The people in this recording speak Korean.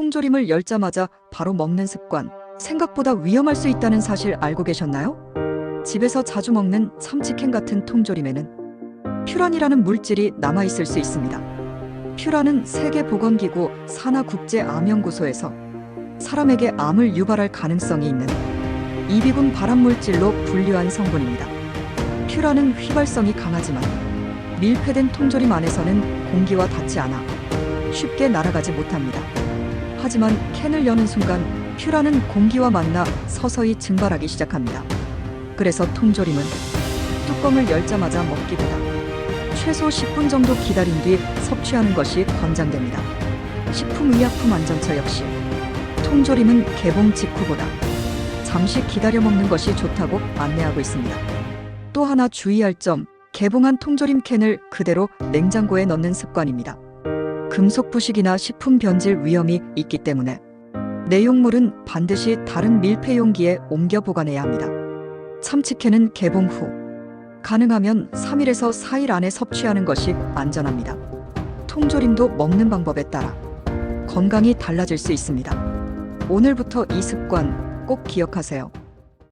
통조림을 열자마자 바로 먹는 습관. 생각보다 위험할 수 있다는 사실 알고 계셨나요? 집에서 자주 먹는 참치캔 같은 통조림에는 퓨란이라는 물질이 남아 있을 수 있습니다. 퓨란은 세계보건기구 산하국제암연구소에서 사람에게 암을 유발할 가능성이 있는 이비군 발암물질로 분류한 성분입니다. 퓨란은 휘발성이 강하지만 밀폐된 통조림 안에서는 공기와 닿지 않아 쉽게 날아가지 못합니다. 하지만 캔을 여는 순간 퓨란은 공기와 만나 서서히 증발하기 시작합니다. 그래서 통조림은 뚜껑을 열자마자 먹기보다 최소 10분 정도 기다린 뒤 섭취하는 것이 권장됩니다. 식품의약품안전처 역시 통조림은 개봉 직후보다 잠시 기다려 먹는 것이 좋다고 안내하고 있습니다. 또 하나 주의할 점, 개봉한 통조림 캔을 그대로 냉장고에 넣는 습관입니다. 금속 부식이나 식품 변질 위험이 있기 때문에 내용물은 반드시 다른 밀폐 용기에 옮겨 보관해야 합니다. 참치캔은 개봉 후 가능하면 3일에서 4일 안에 섭취하는 것이 안전합니다. 통조림도 먹는 방법에 따라 건강이 달라질 수 있습니다. 오늘부터 이 습관 꼭 기억하세요.